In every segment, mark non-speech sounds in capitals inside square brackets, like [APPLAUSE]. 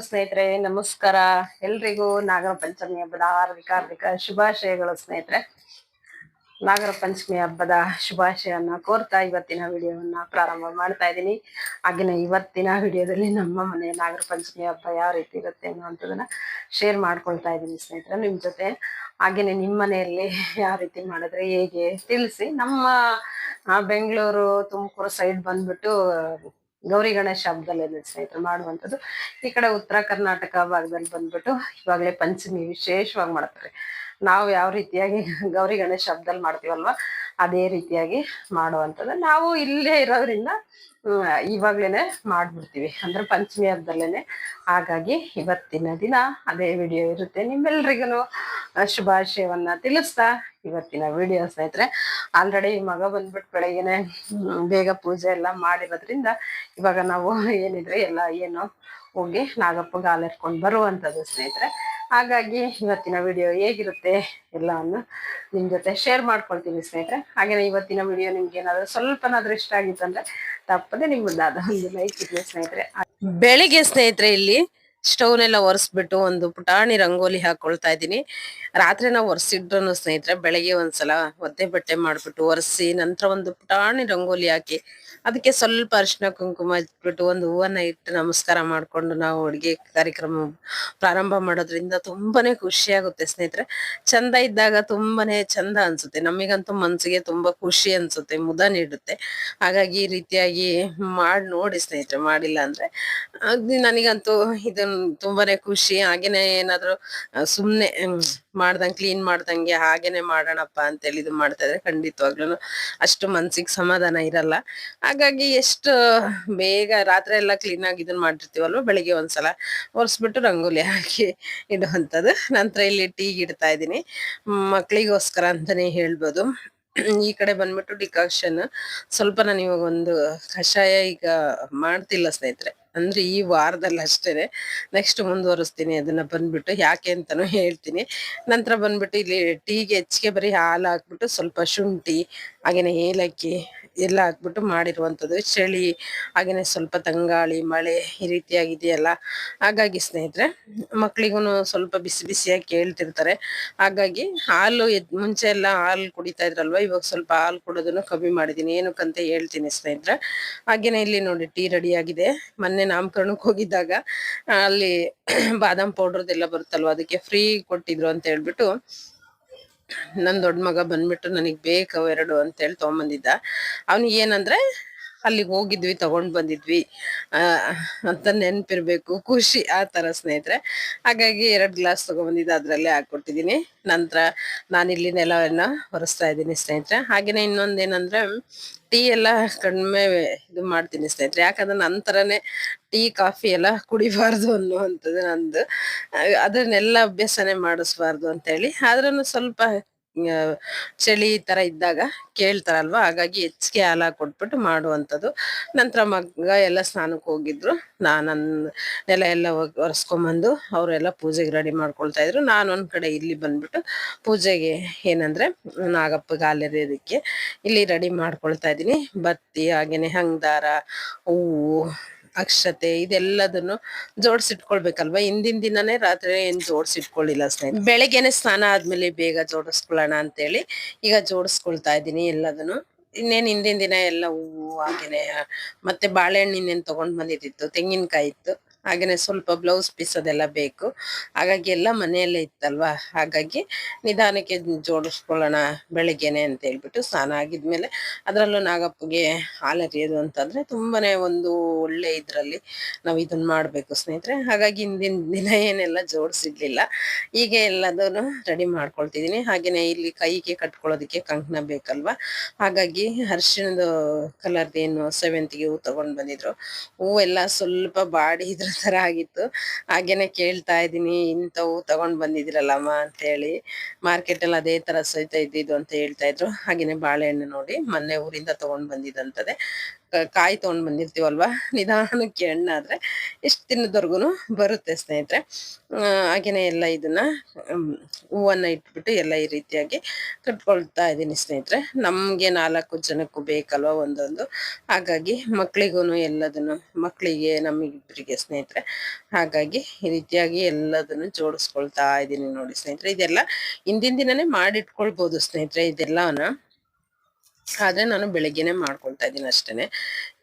ಸ್ನೇಹಿತರೆ, ನಮಸ್ಕಾರ. ಎಲ್ರಿಗೂ ನಾಗರ ಪಂಚಮಿ ಹಬ್ಬದ ಹಾರ್ದಿಕ ಹಾರ್ದಿಕ ಶುಭಾಶಯಗಳು ಸ್ನೇಹಿತರೆ. ನಾಗರ ಪಂಚಮಿ ಹಬ್ಬದ ಶುಭಾಶಯವನ್ನ ಕೋರ್ತಾ ಇವತ್ತಿನ ವಿಡಿಯೋವನ್ನ ಪ್ರಾರಂಭ ಮಾಡ್ತಾ ಇದ್ದೀನಿ. ಹಾಗೆಯೇ ಇವತ್ತಿನ ವಿಡಿಯೋದಲ್ಲಿ ನಮ್ಮ ಮನೆಯ ನಾಗರ ಪಂಚಮಿ ಹಬ್ಬ ಯಾವ ರೀತಿ ಇರುತ್ತೆ ಅನ್ನುವಂಥದ್ದನ್ನ ಶೇರ್ ಮಾಡ್ಕೊಳ್ತಾ ಇದ್ದೀನಿ ಸ್ನೇಹಿತರೆ ನಿಮ್ ಜೊತೆ. ಹಾಗೇನೆ ನಿಮ್ಮ ಮನೆಯಲ್ಲಿ ಯಾವ ರೀತಿ ಮಾಡಿದ್ರೆ ಹೇಗೆ ತಿಳಿಸಿ ನಮ್ಮ ಬೆಂಗಳೂರು ತುಮಕೂರು ಸೈಡ್ ಬಂದ್ಬಿಟ್ಟು ಗೌರಿ ಗಣೇಶ ಹಬ್ಬದಲ್ಲಿ ಸ್ನೇಹಿತರು ಮಾಡುವಂಥದ್ದು. ಈ ಕಡೆ ಉತ್ತರ ಕರ್ನಾಟಕ ಭಾಗದಲ್ಲಿ ಬಂದ್ಬಿಟ್ಟು ಇವಾಗಲೇ ಪಂಚಮಿ ವಿಶೇಷವಾಗಿ ಮಾಡ್ತಾರೆ. ನಾವು ಯಾವ ರೀತಿಯಾಗಿ ಗೌರಿ ಗಣೇಶ ಹಬ್ಬದಲ್ಲಿ ಮಾಡ್ತೀವಲ್ವಾ? ಅದೇ ರೀತಿಯಾಗಿ ಮಾಡುವಂಥದ್ದು. ನಾವು ಇಲ್ಲೇ ಇರೋದ್ರಿಂದ ಇವಾಗ್ಲೇ ಇವಾಗ್ಲೇನೆ ಮಾಡ್ಬಿಡ್ತೀವಿ. ಅಂದ್ರೆ ಪಂಚಮಿ ಹಬ್ಬದಲ್ಲೇನೆ. ಹಾಗಾಗಿ ಇವತ್ತಿನ ದಿನ ಅದೇ ವಿಡಿಯೋ ಇರುತ್ತೆ. ನಿಮ್ಮೆಲ್ರಿಗೂ ಶುಭಾಶಯವನ್ನ ತಿಳಿಸ್ತಾ ಇವತ್ತಿನ ವಿಡಿಯೋ ಸ್ನೇಹಿತರೆ. ಆಲ್ರೆಡಿ ಮಗ ಬಂದ್ಬಿಟ್ಟು ಬೆಳಗ್ಗೆನೆ ಬೇಗ ಪೂಜೆ ಎಲ್ಲ ಮಾಡಿರೋದ್ರಿಂದ ಇವಾಗ ನಾವು ಏನಿದ್ರೆ ಎಲ್ಲ ಏನು ಹೋಗಿ ನಾಗಪ್ಪಗೆ ಹಾಲೆರ್ಕೊಂಡು ಬರುವಂಥದ್ದು ಸ್ನೇಹಿತರೆ. ಹಾಗಾಗಿ ಇವತ್ತಿನ ವಿಡಿಯೋ ಹೇಗಿರುತ್ತೆ ಎಲ್ಲವನ್ನು ನಿಮ್ಮ ಜೊತೆ ಶೇರ್ ಮಾಡ್ಕೊಳ್ತೀನಿ ಸ್ನೇಹಿತರೆ. ಹಾಗೆಯೇ ಇವತ್ತಿನ ವಿಡಿಯೋ ನಿಮ್ಗೆ ಏನಾದ್ರು ಸ್ವಲ್ಪನಾದ್ರೂ ಇಷ್ಟ ಆಗಿತ್ತು ಅಂದರೆ ತಪ್ಪದೆ ನಿಮ್ಮದಾದ ಒಂದು ಲೈಕ್ ಇದೆ ಸ್ನೇಹಿತರೆ. ಬೆಳಿಗ್ಗೆ ಸ್ನೇಹಿತರೆ ಇಲ್ಲಿ ಸ್ಟವ್ನೆಲ್ಲ ಒರೆಸ್ಬಿಟ್ಟು ಒಂದು ಪುಟಾಣಿ ರಂಗೋಲಿ ಹಾಕೊಳ್ತಾ ಇದ್ದೀನಿ. ರಾತ್ರಿ ನಾವು ಒರೆಸಿಟ್ರು ಸ್ನೇಹಿತರೆ, ಬೆಳಗ್ಗೆ ಒಂದ್ಸಲ ಒದ್ದೆ ಬಟ್ಟೆ ಮಾಡ್ಬಿಟ್ಟು ಒರೆಸಿ ನಂತರ ಒಂದು ಪುಟಾಣಿ ರಂಗೋಲಿ ಹಾಕಿ ಅದಕ್ಕೆ ಸ್ವಲ್ಪ ಅರಿಶಿನ ಕುಂಕುಮ ಇಟ್ಬಿಟ್ಟು ಒಂದು ಹೂವನ್ನ ಇಟ್ಟು ನಮಸ್ಕಾರ ಮಾಡ್ಕೊಂಡು ನಾವು ಅಡುಗೆ ಕಾರ್ಯಕ್ರಮ ಪ್ರಾರಂಭ ಮಾಡೋದ್ರಿಂದ ತುಂಬಾನೇ ಖುಷಿ ಆಗುತ್ತೆ ಸ್ನೇಹಿತರೆ. ಚಂದ ಇದ್ದಾಗ ತುಂಬಾನೇ ಚಂದ ಅನ್ಸುತ್ತೆ. ನಮಗಂತೂ ಮನ್ಸಿಗೆ ತುಂಬಾ ಖುಷಿ ಅನ್ಸುತ್ತೆ, ಮುದ ನೀಡುತ್ತೆ. ಹಾಗಾಗಿ ಈ ರೀತಿಯಾಗಿ ಮಾಡಿ ನೋಡಿ ಸ್ನೇಹಿತರೆ, ಮಾಡಿಲ್ಲ ಅಂದ್ರೆ ಅದ್ ನನಗಂತೂ ಇದನ್ ತುಂಬಾನೇ ಖುಷಿ, ಹಾಗೇನೆ ಏನಾದ್ರು ಸುಮ್ನೆ ಮಾಡ್ದಂಗೆ ಕ್ಲೀನ್ ಮಾಡ್ದಂಗೆ ಹಾಗೇನೆ ಮಾಡೋಣಪ್ಪ ಅಂತೇಳಿ ಇದು ಮಾಡ್ತಾ ಇದ್ರೆ ಖಂಡಿತವಾಗ್ಲೂ ಅಷ್ಟು ಮನ್ಸಿಗೆ ಸಮಾಧಾನ ಇರಲ್ಲ. ಹಾಗಾಗಿ ಎಷ್ಟು ಬೇಗ ರಾತ್ರಿ ಎಲ್ಲ ಕ್ಲೀನ್ ಆಗಿ ಇದನ್ನ ಮಾಡಿರ್ತೀವಲ್ವ, ಬೆಳಿಗ್ಗೆ ಒಂದ್ಸಲ ಒರೆಸ್ಬಿಟ್ಟು ರಂಗೋಲಿ ಹಾಕಿ ಇಡುವಂಥದ್ದು. ನಂತರ ಇಲ್ಲಿ ಟೀ ಇಡ್ತಾ ಇದ್ದೀನಿ. ಮಕ್ಕಳಿಗೋಸ್ಕರ ಅಂತಾನೆ ಹೇಳ್ಬೋದು. ಈ ಕಡೆ ಬಂದ್ಬಿಟ್ಟು ಡಿಕಾಕ್ಷನ್ ಸ್ವಲ್ಪ ನಾನು ಇವಾಗ ಒಂದು ಕಷಾಯ ಈಗ ಮಾಡ್ತಿಲ್ಲ ಸ್ನೇಹಿತರೆ. ಅಂದ್ರೆ ಈ ವಾರದಲ್ಲಿ ಅಷ್ಟೇನೆ. ನೆಕ್ಸ್ಟ್ ಮುಂದುವರಿಸ್ತೀನಿ ಅದನ್ನ ಬಂದ್ಬಿಟ್ಟು, ಯಾಕೆ ಅಂತಾನು ಹೇಳ್ತೀನಿ. ನಂತರ ಬಂದ್ಬಿಟ್ಟು ಇಲ್ಲಿ ಟೀಗೆ ಹೆಚ್ಚಿಗೆ ಬರೀ ಹಾಲು ಹಾಕ್ಬಿಟ್ಟು ಸ್ವಲ್ಪ ಶುಂಠಿ, ಹಾಗೇನೆ ಏಲಕ್ಕಿ ಎಲ್ಲ ಹಾಕ್ಬಿಟ್ಟು ಮಾಡಿರುವಂಥದ್ದು. ಚಳಿ, ಹಾಗೇನೆ ಸ್ವಲ್ಪ ತಂಗಾಳಿ, ಮಳೆ ಈ ರೀತಿಯಾಗಿದೆಯಲ್ಲ. ಹಾಗಾಗಿ ಸ್ನೇಹಿತರೆ ಮಕ್ಳಿಗೂ ಸ್ವಲ್ಪ ಬಿಸಿ ಬಿಸಿಯಾಗಿ ಕೇಳ್ತಿರ್ತಾರೆ. ಹಾಗಾಗಿ ಹಾಲು ಮುಂಚೆ ಎಲ್ಲ ಹಾಲು ಕುಡಿತಾ ಇದ್ರಲ್ವಾ, ಇವಾಗ ಸ್ವಲ್ಪ ಹಾಲು ಕುಡೋದನ್ನು ಕಮ್ಮಿ ಮಾಡಿದೀನಿ ಏನಕ್ಕಂತ ಹೇಳ್ತೀನಿ ಸ್ನೇಹಿತರೆ. ಹಾಗೇನೆ ಇಲ್ಲಿ ನೋಡಿ, ಟೀ ರೆಡಿ ಆಗಿದೆ. ಮೊನ್ನೆ ನಾಮಕರಣಕ್ಕೆ ಹೋಗಿದ್ದಾಗ ಅಲ್ಲಿ ಬಾದಾಮ್ ಪೌಡರ್ದೆಲ್ಲ ಬರುತ್ತಲ್ವ, ಅದಕ್ಕೆ ಫ್ರೀ ಕೊಟ್ಟಿದ್ರು ಅಂತ ಹೇಳ್ಬಿಟ್ಟು ನನ್ನ ದೊಡ್ಡ ಮಗ ಬಂದ್ಬಿಟ್ಟು ನನಗೆ ಬೇಕು ಅವೆರಡು ಅಂತ ಹೇಳಿ ತೊಗೊಂಬಂದಿದ್ದ. ಅವ್ನಿಗೆ ಏನಂದ್ರೆ ಅಲ್ಲಿಗೆ ಹೋಗಿದ್ವಿ, ತಗೊಂಡ್ ಬಂದಿದ್ವಿ. ಅಂತ ನೆನಪಿರ್ಬೇಕು, ಖುಷಿ ಆ ಥರ ಸ್ನೇಹಿತರೆ. ಹಾಗಾಗಿ ಎರಡು ಗ್ಲಾಸ್ ತಗೊಂಬಂದಿದ್ದ ಅದರಲ್ಲೇ ಹಾಕ್ಕೊಟ್ಟಿದ್ದೀನಿ ನಂತರ ನಾನಿಲ್ಲಿ ನೆಲವನ್ನ ಒರೆಸ್ತಾ ಇದ್ದೀನಿ ಸ್ನೇಹಿತರೆ. ಹಾಗೆಯೇ ಇನ್ನೊಂದೇನಂದ್ರೆ, ಟೀ ಎಲ್ಲ ಕಡಿಮೆ ಇದು ಮಾಡ್ತೀನಿ ಸ್ನೇಹಿತರೆ. ಯಾಕಂದ್ರೆ ನಂತರನೇ ಟೀ, ಕಾಫಿ ಎಲ್ಲ ಕುಡಿಬಾರ್ದು ಅನ್ನುವಂಥದ್ದು ನಂದು. ಅದನ್ನೆಲ್ಲ ಅಭ್ಯಾಸನೇ ಮಾಡಿಸ್ಬಾರ್ದು ಅಂತ ಹೇಳಿ ಆದ್ರೂ ಸ್ವಲ್ಪ ಚಳಿ ತರ ಇದ್ದಾಗ ಕೇಳ್ತಾರಲ್ವಾ? ಹಾಗಾಗಿ ಹೆಚ್ಚಿಗೆ ಹಾಲ ಕೊಟ್ಬಿಟ್ಟು ಮಾಡುವಂಥದ್ದು. ನಂತರ ಮಗ ಎಲ್ಲ ಸ್ನಾನಕ್ಕೆ ಹೋಗಿದ್ರು. ನಾನು ನೆಲ ಎಲ್ಲ ಒರೆಸ್ಕೊಂಬಂದು ಅವರೆಲ್ಲ ಪೂಜೆಗೆ ರೆಡಿ ಮಾಡ್ಕೊಳ್ತಾ ಇದ್ರು. ನಾನು ಒಂದ್ ಕಡೆ ಇಲ್ಲಿ ಬಂದ್ಬಿಟ್ಟು ಪೂಜೆಗೆ ಏನಂದ್ರೆ ನಾಗಪ್ಪಗೆ ಹಾಲೆರೆಯೋದಕ್ಕೆ ಇಲ್ಲಿ ರೆಡಿ ಮಾಡ್ಕೊಳ್ತಾ ಇದ್ದೀನಿ. ಬತ್ತಿ, ಹಾಗೇನೆ ಹಂಗ್ದಾರ, ಹೂವು ಅಕ್ಷತೆ ಇದೆಲ್ಲದನ್ನು ಜೋಡಿಸಿಟ್ಕೊಳ್ಬೇಕಲ್ವಾ? ಹಿಂದಿನ ದಿನನೇ ರಾತ್ರಿ ಏನ್ ಜೋಡಿಸಿಟ್ಕೊಳ್ಳಿಲ್ಲ ಸ್ನೇಹಿತರೆ. ಬೆಳಗ್ಗೆನೆ ಸ್ನಾನ ಆದ್ಮೇಲೆ ಬೇಗ ಜೋಡಿಸ್ಕೊಳ್ಳೋಣ ಅಂತೇಳಿ ಈಗ ಜೋಡಿಸ್ಕೊಳ್ತಾ ಇದ್ದೀನಿ ಎಲ್ಲದನ್ನು. ಇನ್ನೇನು ಹಿಂದಿನ ದಿನ ಎಲ್ಲ ಹೂವು, ಹಾಗೇನೆ, ಮತ್ತೆ ಬಾಳೆಹಣ್ಣು ಇನ್ನೇನು ತಗೊಂಡ್ ಬಂದಿದ್ದಿತ್ತು, ತೆಂಗಿನಕಾಯಿ ಇತ್ತು. ಹಾಗೇನೆ ಸ್ವಲ್ಪ ಬ್ಲೌಸ್ ಪೀಸ್ ಅದೆಲ್ಲ ಬೇಕು. ಹಾಗಾಗಿ ಎಲ್ಲ ಮನೆಯಲ್ಲೇ ಇತ್ತಲ್ವಾ? ಹಾಗಾಗಿ ನಿಧಾನಕ್ಕೆ ಜೋಡಿಸ್ಕೊಳ್ಳೋಣ ಬೆಳಿಗ್ಗೆನೆ ಅಂತ ಹೇಳ್ಬಿಟ್ಟು ಸ್ನಾನ ಆಗಿದ್ಮೇಲೆ ಅದರಲ್ಲೂ ನಾಗಪ್ಪಗೆ ಹಾಲೆರಿಯೋದು ಅಂತಂದ್ರೆ ತುಂಬಾನೇ ಒಂದು ಒಳ್ಳೆ ಇದರಲ್ಲಿ ನಾವು ಇದನ್ನ ಮಾಡಬೇಕು ಸ್ನೇಹಿತರೆ. ಹಾಗಾಗಿ ಹಿಂದಿನ ದಿನ ಏನೆಲ್ಲ ಜೋಡಿಸಿರ್ಲಿಲ್ಲ. ಹೀಗೆ ಎಲ್ಲದನ್ನು ರೆಡಿ ಮಾಡ್ಕೊಳ್ತಿದ್ದೀನಿ. ಹಾಗೆಯೇ ಇಲ್ಲಿ ಕೈಗೆ ಕಟ್ಕೊಳ್ಳೋದಕ್ಕೆ ಕಂಕಣ ಬೇಕಲ್ವಾ? ಹಾಗಾಗಿ ಅರಿಶಿಣದ ಕಲರ್ದೇನು ಸೇವಂತಿಗೆ ಹೂ ತಗೊಂಡ್ ಬಂದಿದ್ರು. ಹೂವೆಲ್ಲ ಸ್ವಲ್ಪ ಬಾಡಿ ಇದ್ರ ತರ ಆಗಿತ್ತು. ಹಾಗೇನೆ ಕೇಳ್ತಾ ಇದೀನಿ ಇಂಥವು ತಗೊಂಡ್ ಬಂದಿದಿರಲ್ಲಮ್ಮ ಅಂತ ಹೇಳಿ ಮಾರ್ಕೆಟ್ ಅಲ್ಲಿ ಅದೇ ತರ ಸಹಿತ ಇದ್ದಿದ್ದು ಅಂತ ಹೇಳ್ತಾ ಇದ್ರು. ಹಾಗೇನೆ ಬಾಳೆಹಣ್ಣು ನೋಡಿ, ಮೊನ್ನೆ ಊರಿಂದ ತಗೊಂಡ್ ಬಂದಿದಂತದೆ ಕ- ಕಾಯಿ ತಗೊಂಡ್ ಬಂದಿರ್ತೀವಲ್ವಾ? [LAUGHS] ನಿಧಾನಕ್ಕೆ ಹಣ್ಣಾದರೆ ಎಷ್ಟು ದಿನದವರೆಗೂ ಬರುತ್ತೆ ಸ್ನೇಹಿತರೆ. ಹಾಗೆಯೇ ಎಲ್ಲ ಇದನ್ನ ಹೂವನ್ನು ಇಟ್ಬಿಟ್ಟು ಎಲ್ಲ ಈ ರೀತಿಯಾಗಿ ಕಟ್ಕೊಳ್ತಾ ಇದ್ದೀನಿ ಸ್ನೇಹಿತರೆ. ನಮ್ಗೆ ನಾಲ್ಕು ಜನಕ್ಕೂ ಬೇಕಲ್ವಾ ಒಂದೊಂದು. ಹಾಗಾಗಿ ಮಕ್ಕಳಿಗೂ ಎಲ್ಲದನ್ನು ಮಕ್ಕಳಿಗೆ ನಮಗಿಬ್ಬರಿಗೆ ಸ್ನೇಹಿತರೆ. ಹಾಗಾಗಿ ಈ ರೀತಿಯಾಗಿ ಎಲ್ಲದನ್ನು ಜೋಡಿಸ್ಕೊಳ್ತಾ ಇದ್ದೀನಿ ನೋಡಿ ಸ್ನೇಹಿತರೆ. ಇದೆಲ್ಲ ಹಿಂದಿನ ದಿನನೇ ಮಾಡಿಟ್ಕೊಳ್ಬೋದು ಸ್ನೇಹಿತರೆ ಇದೆಲ್ಲವನ್ನ ಆದ್ರೆ ನಾನು ಬೆಳಗ್ಗೆನೆ ಮಾಡ್ಕೊಳ್ತಾ ಇದ್ದೀನಿ ಅಷ್ಟೇನೆ.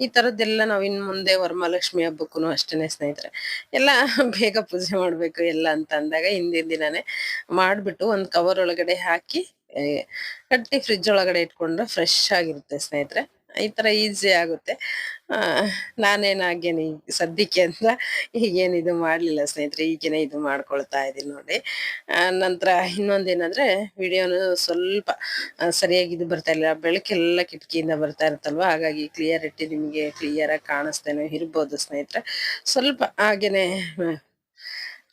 ಈ ತರದ್ದೆಲ್ಲ ನಾವು ಇನ್ ಮುಂದೆ ವರಮಹಾಲಕ್ಷ್ಮಿ ಹಬ್ಬಕ್ಕೂ ಅಷ್ಟೇನೆ ಸ್ನೇಹಿತರೆ. ಎಲ್ಲ ಬೇಗ ಪೂಜೆ ಮಾಡ್ಬೇಕು ಎಲ್ಲ ಅಂತ ಅಂದಾಗ ಹಿಂದಿನ ದಿನನೇ ಮಾಡ್ಬಿಟ್ಟು ಒಂದ್ ಕವರ್ ಒಳಗಡೆ ಹಾಕಿ ಕಟ್ಟಿ ಫ್ರಿಜ್ ಒಳಗಡೆ ಇಟ್ಕೊಂಡ್ರೆ ಫ್ರೆಶ್ ಆಗಿರುತ್ತೆ ಸ್ನೇಹಿತರೆ. ಈ ತರ ಈಸಿ ಆಗುತ್ತೆ. ಆ ನಾನೇನಾಗೇನು ಈಗ ಸದ್ಯಕ್ಕೆ ಅಂತ ಈಗೇನು ಇದು ಮಾಡ್ಲಿಲ್ಲ ಸ್ನೇಹಿತರೆ, ಈಗೇನೆ ಇದು ಮಾಡ್ಕೊಳ್ತಾ ಇದೀನಿ ನೋಡಿ. ನಂತರ ಇನ್ನೊಂದೇನಂದ್ರೆ ವಿಡಿಯೋನು ಸ್ವಲ್ಪ ಸರಿಯಾಗಿ ಇದು ಬರ್ತಾ ಇಲ್ಲ. ಬೆಳಕೆಲ್ಲ ಕಿಟಕಿಯಿಂದ ಬರ್ತಾ ಇರುತ್ತಲ್ವಾ? ಹಾಗಾಗಿ ಕ್ಲಿಯರಿಟಿ ನಿಮಗೆ ಕ್ಲಿಯರ್ ಆಗಿ ಕಾಣಿಸ್ತೇನೆ ಇರ್ಬೋದು ಸ್ನೇಹಿತರೆ. ಸ್ವಲ್ಪ ಹಾಗೇನೆ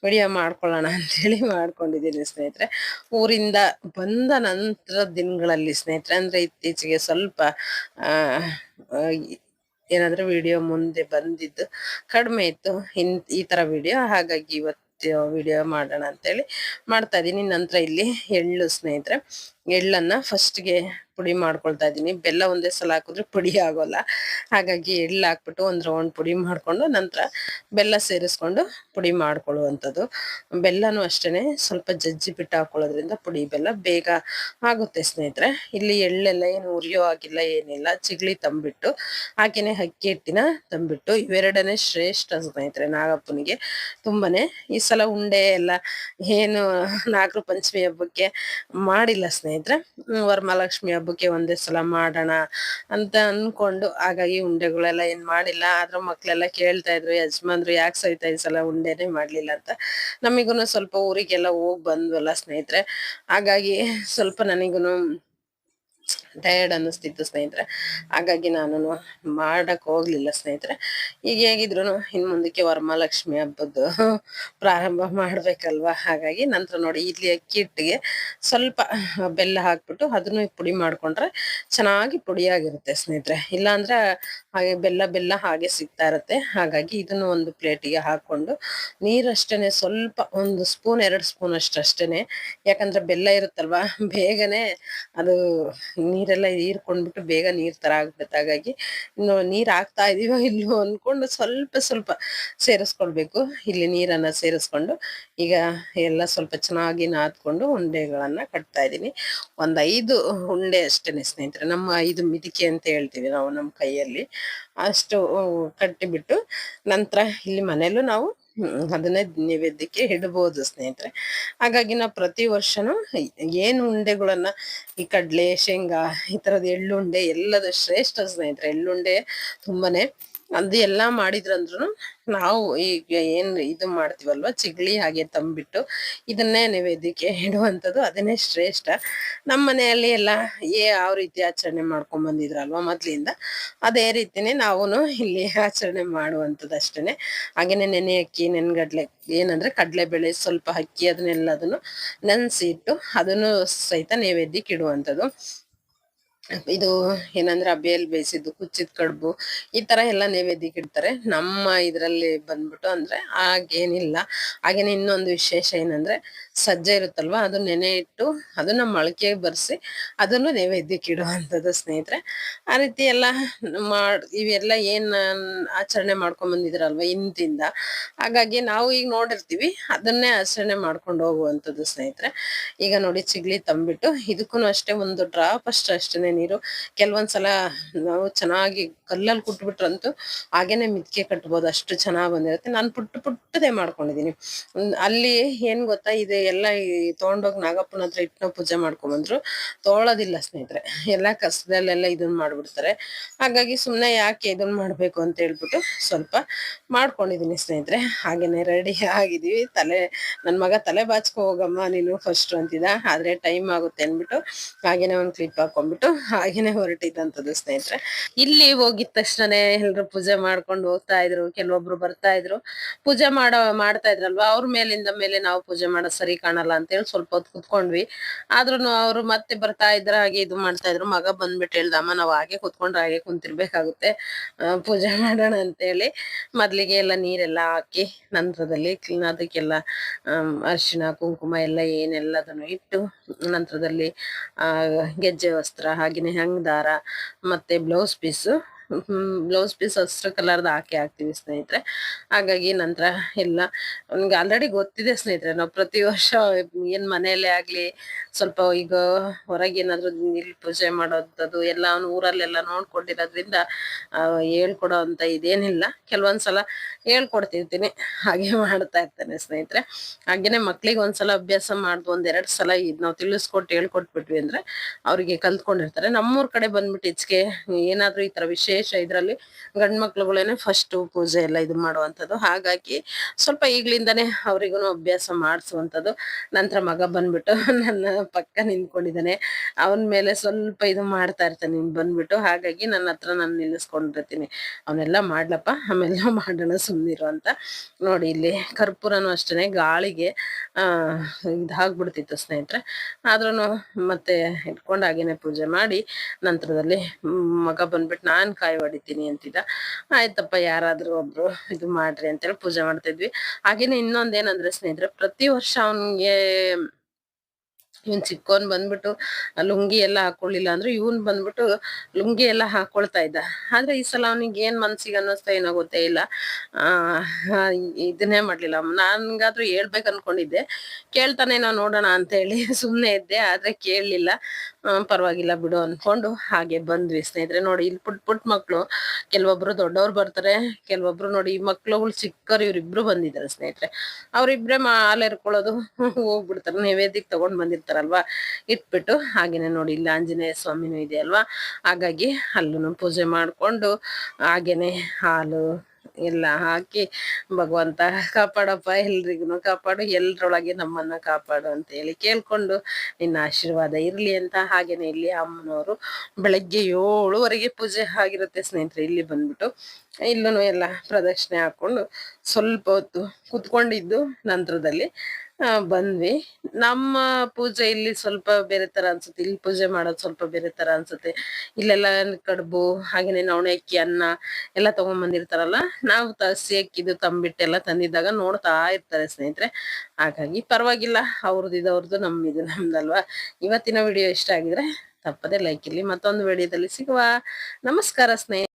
ವಿಡಿಯೋ ಮಾಡ್ಕೊಳ್ಳೋಣ ಅಂತೇಳಿ ಮಾಡ್ಕೊಂಡಿದ್ದೀನಿ ಸ್ನೇಹಿತರೆ. ಊರಿಂದ ಬಂದ ನಂತರ ದಿನಗಳಲ್ಲಿ ಸ್ನೇಹಿತರೆ ಅಂದರೆ ಇತ್ತೀಚೆಗೆ ಸ್ವಲ್ಪ ಆ, ವಿಡಿಯೋ ಮುಂದೆ ಬಂದಿದ್ದು ಕಡಿಮೆ ಇತ್ತು. ಇನ್ ಈ ಥರ ವಿಡಿಯೋ ಹಾಗಾಗಿ ಇವತ್ತು ವಿಡಿಯೋ ಮಾಡೋಣ ಅಂತೇಳಿ ಮಾಡ್ತಾ ಇದ್ದೀನಿ. ನಂತರ ಇಲ್ಲಿ ಎಳ್ಳು ಸ್ನೇಹಿತರೆ. ಎಳ್ಳನ್ನ ಫಸ್ಟ್ಗೆ ಪುಡಿ ಮಾಡ್ಕೊಳ್ತಾ ಇದ್ದೀನಿ. ಬೆಲ್ಲ ಒಂದೇ ಸಲ ಹಾಕಿದ್ರೆ ಪುಡಿ ಆಗೋಲ್ಲ. ಹಾಗಾಗಿ ಎಳ್ಳು ಹಾಕ್ಬಿಟ್ಟು ಒಂದ್ ರೌಂಡ್ ಪುಡಿ ಮಾಡ್ಕೊಂಡು ನಂತರ ಬೆಲ್ಲ ಸೇರಿಸ್ಕೊಂಡು ಪುಡಿ ಮಾಡ್ಕೊಳ್ಳುವಂಥದ್ದು. ಬೆಲ್ಲನೂ ಅಷ್ಟೇನೆ, ಸ್ವಲ್ಪ ಜಜ್ಜಿ ಬಿಟ್ಟು ಹಾಕೊಳ್ಳೋದ್ರಿಂದ ಪುಡಿ ಬೆಲ್ಲ ಬೇಗ ಆಗುತ್ತೆ ಸ್ನೇಹಿತರೆ. ಇಲ್ಲಿ ಎಳ್ಳೆಲ್ಲ ಏನು ಉರಿಯೋ ಆಗಿಲ್ಲ ಏನಿಲ್ಲ. ಚಿಗ್ಳಿ ತಂಬಿಟ್ಟು ಹಾಗೆಯೇ ಅಕ್ಕಿ ಹಿಟ್ಟಿನ ತಂಬಿಟ್ಟು, ಇವೆರಡನೇ ಶ್ರೇಷ್ಠ ಸ್ನೇಹಿತರೆ ನಾಗಪ್ಪನಿಗೆ. ತುಂಬಾನೇ ಈ ಸಲ ಉಂಡೆ ಎಲ್ಲ ಏನು ನಾಗರ ಪಂಚಮಿ ಹಬ್ಬಕ್ಕೆ ಮಾಡಿಲ್ಲ ಸ್ನೇಹಿತರೆ. ಹ್ಮ್, ವರಮಹಾಲಕ್ಷ್ಮಿ ಹಬ್ಬಕ್ಕೆ ಒಂದೇ ಸಲ ಮಾಡೋಣ ಅಂತ ಅನ್ಕೊಂಡು ಹಾಗಾಗಿ ಉಂಡೆಗಳೆಲ್ಲ ಏನ್ ಮಾಡಿಲ್ಲ. ಆದ್ರೂ ಮಕ್ಳೆಲ್ಲ ಕೇಳ್ತಾ ಇದ್ರು ಯಜಮಾನ್ರು ಯಾಕೆ ಸಹಿತ ಈ ಸಲ ಉಂಡೆನೆ ಮಾಡ್ಲಿಲ್ಲ ಅಂತ. ನಮಿಗೂನು ಸ್ವಲ್ಪ ಊರಿಗೆಲ್ಲ ಹೋಗ್ ಬಂದ್ವಲ್ಲ ಸ್ನೇಹಿತರೆ. ಹಾಗಾಗಿ ಸ್ವಲ್ಪ ನನಗೂನು ಟಯರ್ಡ್ ಅನ್ನಿಸ್ತಿತ್ತು ಸ್ನೇಹಿತರೆ. ಹಾಗಾಗಿ ನಾನು ಮಾಡಕ್ ಹೋಗ್ಲಿಲ್ಲ ಸ್ನೇಹಿತರೆ. ಈಗ ಹೇಗಿದ್ರು ಇನ್ನು ಮುಂದಕ್ಕೆ ವರಮಹಾಲಕ್ಷ್ಮಿ ಹಬ್ಬದ್ದು ಪ್ರಾರಂಭ ಮಾಡಬೇಕಲ್ವಾ? ಹಾಗಾಗಿ ನಂತರ ನೋಡಿ ಇಲ್ಲಿ ಅಕ್ಕಿ ಹಿಟ್ಟಿಗೆ ಸ್ವಲ್ಪ ಬೆಲ್ಲ ಹಾಕ್ಬಿಟ್ಟು ಅದನ್ನು ಪುಡಿ ಮಾಡ್ಕೊಂಡ್ರೆ ಚೆನ್ನಾಗಿ ಪುಡಿಯಾಗಿರುತ್ತೆ ಸ್ನೇಹಿತರೆ. ಇಲ್ಲಾಂದ್ರೆ ಹಾಗೆ ಬೆಲ್ಲ ಬೆಲ್ಲ ಹಾಗೆ ಸಿಗ್ತಾ ಇರುತ್ತೆ. ಹಾಗಾಗಿ ಇದನ್ನು ಒಂದು ಪ್ಲೇಟಿಗೆ ಹಾಕೊಂಡು ನೀರಷ್ಟೇ ಸ್ವಲ್ಪ ಒಂದು ಸ್ಪೂನ್, ಎರಡು ಸ್ಪೂನ್ ಅಷ್ಟು ಅಷ್ಟೇನೆ ಯಾಕಂದ್ರೆ ಬೆಲ್ಲ ಇರುತ್ತಲ್ವಾ? ಬೇಗನೆ ಅದು ನೀರೆಲ್ಲ ಹೀರ್ಕೊಂಡ್ಬಿಟ್ಟು ಬೇಗ ನೀರು ತರ ಆಗ್ಬಿಡುತ್ತೆ ಹಾಗಾಗಿ ಇನ್ನು ನೀರ್ ಹಾಕ್ತಾ ಇದೀವೋ ಇಲ್ವೋ ಅನ್ಕೊಂಡು ಸ್ವಲ್ಪ ಸ್ವಲ್ಪ ಸೇರಿಸ್ಕೊಳ್ಬೇಕು. ಇಲ್ಲಿ ನೀರನ್ನು ಸೇರಿಸ್ಕೊಂಡು ಈಗ ಎಲ್ಲ ಸ್ವಲ್ಪ ಚೆನ್ನಾಗಿ ನಾದ್ಕೊಂಡು ಉಂಡೆಗಳನ್ನು ಕಟ್ತಾ ಇದ್ದೀನಿ. ಒಂದು ಐದು ಉಂಡೆ ಅಷ್ಟೇನೆ ಸ್ನೇಹಿತರೆ. ನಮ್ಮ ಐದು ಮಿದಿಕೆ ಅಂತ ಹೇಳ್ತೀವಿ ನಾವು ನಮ್ಮ ಕೈಯಲ್ಲಿ. ಅಷ್ಟು ಕಟ್ಟಿಬಿಟ್ಟು ನಂತರ ಇಲ್ಲಿ ಮನೆಯಲ್ಲೂ ನಾವು ಅದನ್ನೇ ನೈವೇದ್ಯಕ್ಕೆ ಇಡ್ಬೋದು ಸ್ನೇಹಿತರೆ. ಹಾಗಾಗಿ ನಾವು ಪ್ರತಿ ವರ್ಷನೂ ಏನು ಉಂಡೆಗಳನ್ನ ಈ ಕಡ್ಲೆ, ಶೇಂಗಾ, ಈ ತರದ ಎಳ್ಳುಂಡೆ ಎಲ್ಲದ ಶ್ರೇಷ್ಠ ಸ್ನೇಹಿತರೆ. ಎಳ್ಳುಂಡೆ ತುಂಬಾನೇ ಅದು ಎಲ್ಲಾ ಮಾಡಿದ್ರಂದ್ರು ನಾವು ಈಗ ಏನ್ ಇದು ಮಾಡ್ತೀವಲ್ವಾ ಚಿಗ್ಳಿ ಹಾಗೆ ತಂಬಿಟ್ಟು ಇದನ್ನೇ ನೈವೇದ್ಯಕ್ಕೆ ಇಡುವಂಥದ್ದು, ಅದನ್ನೇ ಶ್ರೇಷ್ಠ. ನಮ್ಮ ಮನೆಯಲ್ಲಿ ಎಲ್ಲ ಏ ಯಾವ ರೀತಿ ಆಚರಣೆ ಮಾಡ್ಕೊಂಡ್ ಬಂದಿದ್ರಲ್ವಾ ಮೊದ್ಲಿಂದ, ಅದೇ ರೀತಿನೇ ನಾವು ಇಲ್ಲಿ ಆಚರಣೆ ಮಾಡುವಂಥದ್ದು ಅಷ್ಟೇನೆ ಹಾಗೇನೆ ನೆನೆ ಅಕ್ಕಿ, ನೆನ್ಗಡ್ಲೆ, ಏನಂದ್ರೆ ಕಡಲೆಬೇಳೆ, ಸ್ವಲ್ಪ ಅಕ್ಕಿ, ಅದನ್ನೆಲ್ಲದನ್ನು ನೆನೆಸಿ ಇಟ್ಟು ಅದನ್ನು ಸಹಿತ ನೈವೇದ್ಯಕ್ಕೆ ಇಡುವಂಥದ್ದು. ಇದು ಏನಂದ್ರೆ ಅಬೇಲ್ ಬೇಯಿಸಿದ್ದು, ಕುಚ್ಚಿದ ಕಡುಬು, ಈ ತರ ಎಲ್ಲ ನೈವೇದ್ಯಕ್ಕೆ ಇಡ್ತಾರೆ. ನಮ್ಮ ಇದ್ರಲ್ಲಿ ಬಂದ್ಬಿಟ್ಟು ಅಂದ್ರೆ ಹಾಗೇನಿಲ್ಲ. ಹಾಗೇನೆ ಇನ್ನೊಂದು ವಿಶೇಷ ಏನಂದ್ರೆ ಸಜ್ಜೆ ಇರುತ್ತಲ್ವಾ, ಅದು ನೆನೆ ಇಟ್ಟು ಅದನ್ನ ಮೊಳಕೆ ಬರ್ಸಿ ಅದನ್ನು ನೈವೇದ್ಯಕ್ಕೆ ಇಡುವಂತದ್ದು ಸ್ನೇಹಿತರೆ. ಆ ರೀತಿ ಎಲ್ಲ ಮಾಡ್, ಇವೆಲ್ಲ ಏನ್ ಆಚರಣೆ ಮಾಡ್ಕೊಂಡ್ ಬಂದಿದ್ರಲ್ವಾ ಇಂದಿಂದ ಹಾಗಾಗಿ ನಾವು ಈಗ ನೋಡಿರ್ತೀವಿ, ಅದನ್ನೇ ಆಚರಣೆ ಮಾಡ್ಕೊಂಡು ಹೋಗುವಂತದ್ದು ಸ್ನೇಹಿತರೆ. ಈಗ ನೋಡಿ ಚಿಗ್ಲಿ ತಂಬಿಟ್ಟು ಇದಕ್ಕೂ ಅಷ್ಟೇ ಒಂದು ಡ್ರಾಪ್ ಅಷ್ಟು ಅಷ್ಟೇನೆ ನೀರು. ಕೆಲವೊಂದ್ಸಲ ನಾವು ಚೆನ್ನಾಗಿ ಕಲ್ಲಲ್ಲಿ ಕುಟ್ಬಿಟ್ರಂತೂ ಹಾಗೇನೆ ಮಿದ್ಕೆ ಕಟ್ಬೋದು, ಅಷ್ಟು ಚೆನ್ನಾಗಿ ಬಂದಿರುತ್ತೆ. ನಾನು ಪುಟ್ಟ ಪುಟ್ಟದೇ ಮಾಡ್ಕೊಂಡಿದ್ದೀನಿ ಅಲ್ಲಿ ಏನು ಗೊತ್ತಾ, ಇದೆ ಎಲ್ಲ ಈ ತೊಗೊಂಡೋಗಿ ನಾಗಪ್ಪನ ಹತ್ರ ಇಟ್ನ ಪೂಜೆ ಮಾಡ್ಕೊಂಬಂದ್ರು. ತೊಗೊಳೋದಿಲ್ಲ ಸ್ನೇಹಿತರೆ, ಎಲ್ಲ ಕಸದಲ್ಲೆಲ್ಲ ಇದನ್ನ ಮಾಡ್ಬಿಡ್ತಾರೆ. ಹಾಗಾಗಿ ಸುಮ್ಮನೆ ಯಾಕೆ ಇದನ್ನ ಮಾಡಬೇಕು ಅಂತ ಹೇಳ್ಬಿಟ್ಟು ಸ್ವಲ್ಪ ಮಾಡ್ಕೊಂಡಿದ್ದೀನಿ ಸ್ನೇಹಿತರೆ. ಹಾಗೇನೆ ರೆಡಿ ಆಗಿದ್ದೀವಿ ತಲೆ ನನ್ನ ಮಗ ತಲೆ ಬಾಚ್ಕೊ ಹೋಗಮ್ಮ ನೀನು ಫಸ್ಟ್ ಅಂತಿದ್ದ. ಆದ್ರೆ ಟೈಮ್ ಆಗುತ್ತೆ ಅಂದ್ಬಿಟ್ಟು ಹಾಗೇನೆ ಒಂದು ಕ್ಲಿಪ್ ಹಾಕೊಂಡ್ಬಿಟ್ಟು ಹಾಗೇನೆ ಹೊರಟಿದ್ದಂಥದ್ದು ಸ್ನೇಹಿತರೆ. ಇಲ್ಲಿ ಹೋಗಿದ ತಕ್ಷಣನೇ ಎಲ್ರು ಪೂಜೆ ಮಾಡ್ಕೊಂಡು ಹೋಗ್ತಾ ಇದ್ರು, ಕೆಲವೊಬ್ರು ಬರ್ತಾ ಇದ್ರು. ಪೂಜೆ ಮಾಡೋ, ಮಾಡ್ತಾ ಇದ್ರಲ್ವಾ? ಅವ್ರ ಮೇಲಿಂದ ಮೇಲೆ ನಾವು ಪೂಜೆ ಮಾಡೋ ಸರಿ ಕಾಣಲ್ಲ ಅಂತೇಳಿ ಸ್ವಲ್ಪ ಹೊತ್ತು ಕುತ್ಕೊಂಡ್ವಿ. ಆದ್ರೂ ಅವ್ರು ಮತ್ತೆ ಬರ್ತಾ ಇದ್ರ ಹಾಗೆ ಇದು ಮಾಡ್ತಾ ಇದ್ರು. ಮಗ ಬಂದ್ಬಿಟ್ಟು ಹೇಳ್ದ ಅಮ್ಮ ನಾವು ಹಾಗೆ ಕುತ್ಕೊಂಡ್ರೆ ಹಾಗೆ ಕುಂತಿರ್ಬೇಕಾಗುತ್ತೆ. ಪೂಜೆ ಮಾಡೋಣ ಅಂತೇಳಿ ಮೊದ್ಲಿಗೆ ಎಲ್ಲ ನೀರೆಲ್ಲ ಹಾಕಿ ನಂತರದಲ್ಲಿ ಅದಕ್ಕೆಲ್ಲ ಅರಿಶಿಣ, ಕುಂಕುಮ ಎಲ್ಲ ಏನೆಲ್ಲದನ್ನು ಇಟ್ಟು ನಂತರದಲ್ಲಿ ಗೆಜ್ಜೆ, ವಸ್ತ್ರ ಹಾಗೇನೆ ಹೆಂಗ್ ದಾರ ಮತ್ತೆ ಬ್ಲೌಸ್ ಪೀಸ್. ಬ್ಲೌಸ್ ಪೀಸ್ ಹಸಿರು ಕಲರ್ದು ಹಾಕಿ ಹಾಕ್ತೀವಿ ಸ್ನೇಹಿತರೆ. ಹಾಗಾಗಿ ನಂತರ ಎಲ್ಲ ಅವ್ನಿಗೆ ಆಲ್ರೆಡಿ ಗೊತ್ತಿದೆ ಸ್ನೇಹಿತರೆ, ನಾವು ಪ್ರತಿ ವರ್ಷ ಏನು ಮನೆಯಲ್ಲೇ ಆಗಲಿ, ಸ್ವಲ್ಪ ಈಗ ಹೊರಗೆ ಏನಾದ್ರು ಇಲ್ಲಿ ಪೂಜೆ ಮಾಡೋದು ಎಲ್ಲ ಊರಲ್ಲೆಲ್ಲ ನೋಡ್ಕೊಂಡಿರೋದ್ರಿಂದ ಹೇಳ್ಕೊಡೋ ಅಂತ ಇದೇನಿಲ್ಲ. ಕೆಲವೊಂದ್ಸಲ ಹೇಳ್ಕೊಡ್ತಿರ್ತೀನಿ, ಹಾಗೆ ಮಾಡ್ತಾ ಇರ್ತಾನೆ ಸ್ನೇಹಿತರೆ. ಹಾಗೇನೆ ಮಕ್ಳಿಗೆ ಒಂದ್ಸಲ ಅಭ್ಯಾಸ ಮಾಡ್ದು, ಒಂದೆರಡು ಸಲ ಇದು ನಾವು ತಿಳಿಸ್ಕೊಟ್ಟು ಹೇಳ್ಕೊಟ್ಬಿಟ್ವಿ ಅಂದ್ರೆ ಅವ್ರಿಗೆ ಕಲ್ತ್ಕೊಂಡಿರ್ತಾರೆ. ನಮ್ಮೂರ್ ಕಡೆ ಬಂದ್ಬಿಟ್ಟು ಇಚ್ಕೆ ಏನಾದ್ರೂ ಈ ತರ ವಿಶೇಷ ಇದರಲ್ಲಿ ಗಂಡ್ ಮಕ್ಳುಗಳೇನೆ ಫಸ್ಟ್ ಪೂಜೆ ಎಲ್ಲ ಇದು ಮಾಡುವಂಥದ್ದು. ಹಾಗಾಗಿ ಸ್ವಲ್ಪ ಈಗ್ಲಿಂದಾನೇ ಅವ್ರಿಗೂ ಅಭ್ಯಾಸ ಮಾಡಿಸುವಂಥದ್ದು. ನಂತರ ಮಗ ಬಂದ್ಬಿಟ್ಟು [LAUGHS] ನನ್ನ ಪಕ್ಕ ನಿಂತ್ಕೊಂಡಿದ್ದಾನೆ. ಅವನ ಮೇಲೆ ಸ್ವಲ್ಪ ಇದು ಮಾಡ್ತಾ ಇರ್ತಾನೆ ನೀನು ಬಂದ್ಬಿಟ್ಟು. ಹಾಗಾಗಿ ನನ್ನ ಹತ್ರ ನಾನು ನಿಲ್ಲಿಸ್ಕೊಂಡಿರ್ತೀನಿ. ಅವನ್ನೆಲ್ಲ ಮಾಡ್ಲಪ್ಪ, ಆಮೇಲೆ [LAUGHS] ಮಾಡೋಣ ಸುಮ್ಮನಿರು ಅಂತ. ನೋಡಿ ಇಲ್ಲಿ ಕರ್ಪೂರನು ಅಷ್ಟೇ ಗಾಳಿಗೆ ಇದಾಗ್ಬಿಡ್ತಿತ್ತು ಸ್ನೇಹಿತರೆ. ಆದ್ರೂ ಮತ್ತೆ ಇಟ್ಕೊಂಡು ಹಾಗೇನೆ ಪೂಜೆ ಮಾಡಿ ನಂತರದಲ್ಲಿ ಮಗ ಬಂದ್ಬಿಟ್ಟು ನಾನ್ ಕಾಯಿ ಹೊಡಿತೀನಿ ಅಂತಿದ್ದ. ಆಯ್ತಪ್ಪ, ಯಾರಾದ್ರೂ ಒಬ್ರು ಇದು ಮಾಡ್ರಿ ಅಂತೇಳಿ ಪೂಜೆ ಮಾಡ್ತಾ ಇದ್ವಿ. ಹಾಗೇನೆ ಇನ್ನೊಂದೇನಂದ್ರೆ ಸ್ನೇಹಿತರೆ, ಪ್ರತಿ ವರ್ಷ ಅವನ್ಗೆ ಇವನ್ ಚಿಕ್ಕೋನ್ ಬಂದ್ಬಿಟ್ಟು ಲುಂಗಿ ಎಲ್ಲ ಹಾಕೊಳ್ಳಿಲ್ಲ ಅಂದ್ರೆ ಇವನ್ ಬಂದ್ಬಿಟ್ಟು ಲುಂಗಿ ಎಲ್ಲ ಹಾಕೊಳ್ತಾ ಇದ್ದ. ಆದ್ರೆ ಈ ಸಲ ಅವನಿಗೆ ಏನ್ ಮನ್ಸಿಗೆ ಅನ್ನಿಸ್ತಾ ಏನೋ ಗೊತ್ತೇ ಇಲ್ಲ. ಆ ಇದನ್ನೇ ಮಾಡ್ಲಿಲ್ಲ. ನನ್ಗಾದ್ರೂ ಹೇಳ್ಬೇಕು ಅನ್ಕೊಂಡಿದ್ದೆ ನಾವು ನೋಡೋಣ ಅಂತ ಹೇಳಿ ಸುಮ್ನೆ ಇದ್ದೆ, ಆದ್ರೆ ಕೇಳಲಿಲ್ಲ. ಪರವಾಗಿಲ್ಲ ಬಿಡು ಅನ್ಕೊಂಡು ಹಾಗೆ ಬಂದ್ವಿ ಸ್ನೇಹಿತರೆ. ನೋಡಿ, ಇಲ್ಲಿ ಪುಟ್ ಪುಟ್ ಮಕ್ಕಳು ಕೆಲವೊಬ್ರು ದೊಡ್ಡವ್ರು ಬರ್ತಾರೆ, ಕೆಲವೊಬ್ರು ನೋಡಿ ಈ ಮಕ್ಳುಗಳು ಚಿಕ್ಕರು ಇವ್ರಿಬ್ರು ಬಂದಿದ್ದಾರೆ ಸ್ನೇಹಿತರೆ. ಅವ್ರಿಬ್ರೆ ಮಾಲೆ ಇರ್ಕೊಳ್ಳೋದು ಹೋಗ್ಬಿಡ್ತಾರೆ. ನೈವೇದ್ಯಕ್ಕೆ ತಗೊಂಡ್ ಬಂದಿರ್ತಾರಲ್ವಾ? ಇಟ್ಬಿಟ್ಟು ಹಾಗೇನೆ ನೋಡಿ, ಇಲ್ಲಿ ಆಂಜನೇಯ ಸ್ವಾಮಿನೂ ಇದೆ ಅಲ್ವಾ? ಹಾಗಾಗಿ ಅಲ್ಲೂ ಪೂಜೆ ಮಾಡ್ಕೊಂಡು ಹಾಗೇನೆ ಹಾಲು ಎಲ್ಲ ಹಾಕಿ, ಭಗವಂತ ಕಾಪಾಡಪ್ಪ ಎಲ್ರಿಗೂ ಕಾಪಾಡು, ಎಲ್ರೊಳಗೆ ನಮ್ಮನ್ನ ಕಾಪಾಡು ಅಂತ ಹೇಳಿ ಕೇಳ್ಕೊಂಡು, ನಿನ್ನ ಆಶೀರ್ವಾದ ಇರ್ಲಿ ಅಂತ. ಹಾಗೇನೆ ಇಲ್ಲಿ ಅಮ್ಮನವರು ಬೆಳಗ್ಗೆ ಏಳುವರೆಗೆ ಪೂಜೆ ಆಗಿರುತ್ತೆ ಸ್ನೇಹಿತರೆ. ಇಲ್ಲಿ ಬಂದ್ಬಿಟ್ಟು ಇಲ್ಲೂ ಎಲ್ಲ ಪ್ರದಕ್ಷಿಣೆ ಹಾಕೊಂಡು ಸ್ವಲ್ಪ ಹೊತ್ತು ಕುತ್ಕೊಂಡಿದ್ದು ನಂತರದಲ್ಲಿ ಬಂದ್ವಿ. ನಮ್ಮ ಪೂಜೆ ಇಲ್ಲಿ ಸ್ವಲ್ಪ ಬೇರೆ ತರ ಅನ್ಸುತ್ತೆ. ಇಲ್ಲಿ ಪೂಜೆ ಮಾಡೋದು ಸ್ವಲ್ಪ ಬೇರೆ ತರ ಅನ್ಸುತ್ತೆ. ಇಲ್ಲೆಲ್ಲ ಕಡುಬು, ಹಾಗೇನೆ ನವಣೆ ಅಕ್ಕಿ ಅನ್ನ ಎಲ್ಲ ತಗೊಂಡ್ ಬಂದಿರ್ತಾರಲ್ಲ ನಾವು ತಸಿ ಅಕ್ಕಿದು ತಂಬಿಟ್ಟೆಲ್ಲ ತಂದಿದ್ದಾಗ ನೋಡ್ತಾ ಇರ್ತಾರೆ ಸ್ನೇಹಿತರೆ. ಹಾಗಾಗಿ ಪರವಾಗಿಲ್ಲ, ಅವ್ರದ್ದು ಇದು ಅವ್ರದ್ದು ನಮ್ಮಿದು ನಮ್ದಲ್ವಾ. ಇವತ್ತಿನ ವಿಡಿಯೋ ಇಷ್ಟ ಆಗಿದ್ರೆ ತಪ್ಪದೆ ಲೈಕ್ ಇಲ್ಲಿ ಮತ್ತೊಂದು ವಿಡಿಯೋದಲ್ಲಿ ಸಿಗುವ. ನಮಸ್ಕಾರ ಸ್ನೇಹಿತರೆ.